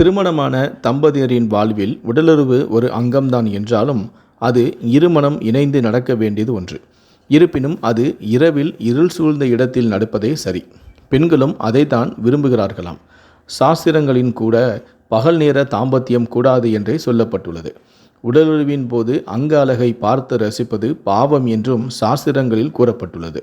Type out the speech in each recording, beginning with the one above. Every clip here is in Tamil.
திருமணமான தம்பதியரின் வாழ்வில் உடலுறவு ஒரு அங்கம்தான் என்றாலும் அது இருமணம் இணைந்து நடக்க வேண்டியது ஒன்று. இருப்பினும் அது இரவில் இருள் சூழ்ந்த இடத்தில் நடப்பதே சரி. பெண்களும் அதைத்தான் விரும்புகிறார்களாம். சாஸ்திரங்களின் கூட பகல் நேர தாம்பத்தியம் கூடாது என்றே சொல்லப்பட்டுள்ளது. உடலுறவின் போது அங்க அழகை பார்த்து ரசிப்பது பாவம் என்றும் சாஸ்திரங்களில் கூறப்பட்டுள்ளது.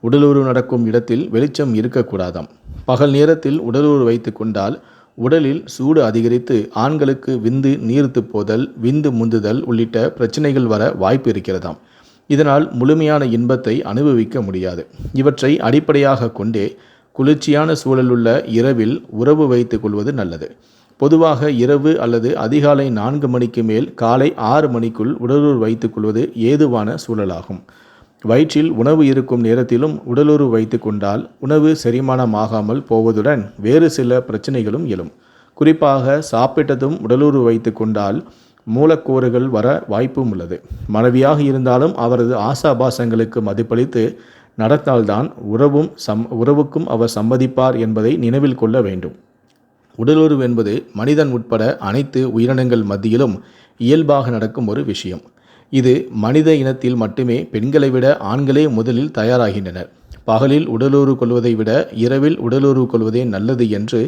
உடலுறவு நடக்கும் இடத்தில் வெளிச்சம் இருக்கக்கூடாதாம். பகல் நேரத்தில் உடலுறவு வைத்து கொண்டால் உடலில் சூடு அதிகரித்து ஆண்களுக்கு விந்து நீர்த்து போதல் விந்து முந்துதல் உள்ளிட்ட பிரச்சனைகள் வர வாய்ப்பு இருக்கிறதாம். இதனால் முழுமையான இன்பத்தை அனுபவிக்க முடியாது. இவற்றை அடிப்படையாக கொண்டே குளிர்ச்சியான சூழலுள்ள இரவில் உறவு வைத்துக் கொள்வது நல்லது. பொதுவாக இரவு அல்லது அதிகாலை நான்கு மணிக்கு மேல் காலை ஆறு மணிக்குள் உடலுறவு வைத்துக் கொள்வது ஏதுவான சூழலாகும். வயிற்றில் உணவு இருக்கும் நேரத்திலும் உடலுறு வைத்து கொண்டால் உணவு செரிமானமாகாமல் போவதுடன் வேறு சில பிரச்சனைகளும் எழும். குறிப்பாக சாப்பிட்டதும் உடலுறு வைத்து கொண்டால் மூலக்கூறுகள் வர வாய்ப்பும் உள்ளது. மனைவியாக இருந்தாலும் அவரது ஆசாபாசங்களுக்கு மதிப்பளித்து நடத்தால்தான் உறவும் சம் உறவுக்கும் அவர் சம்மதிப்பார் என்பதை நினைவில் கொள்ள வேண்டும். உடலுறவு என்பது மனிதன் உட்பட அனைத்து உயிரினங்கள் மத்தியிலும் இயல்பாக நடக்கும் ஒரு விஷயம். இது மனித இனத்தில் மட்டுமே பெண்களை விட ஆண்களே முதலில் தயாராகின்றனர். பகலில் உடலுறவு கொள்வதை விட இரவில் உடலுறவு கொள்வதே நல்லது என்று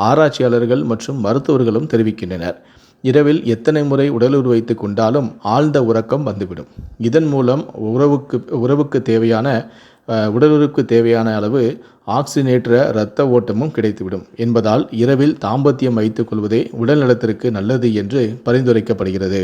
ஆராய்ச்சியாளர்கள் மற்றும் மருத்துவர்களும் தெரிவிக்கின்றனர். இரவில் எத்தனை முறை உடலுறவு வைத்து கொண்டாலும் ஆழ்ந்த உறக்கம் வந்துவிடும். இதன் மூலம் உறவுக்கு உறவுக்கு தேவையான அஹ், தேவையான அளவு ஆக்சிஜனேற்ற இரத்த ஓட்டமும் கிடைத்துவிடும் என்பதால் இரவில் தாம்பத்தியம் வைத்துக் கொள்வதே உடல் நலத்திற்கு நல்லது என்று பரிந்துரைக்கப்படுகிறது.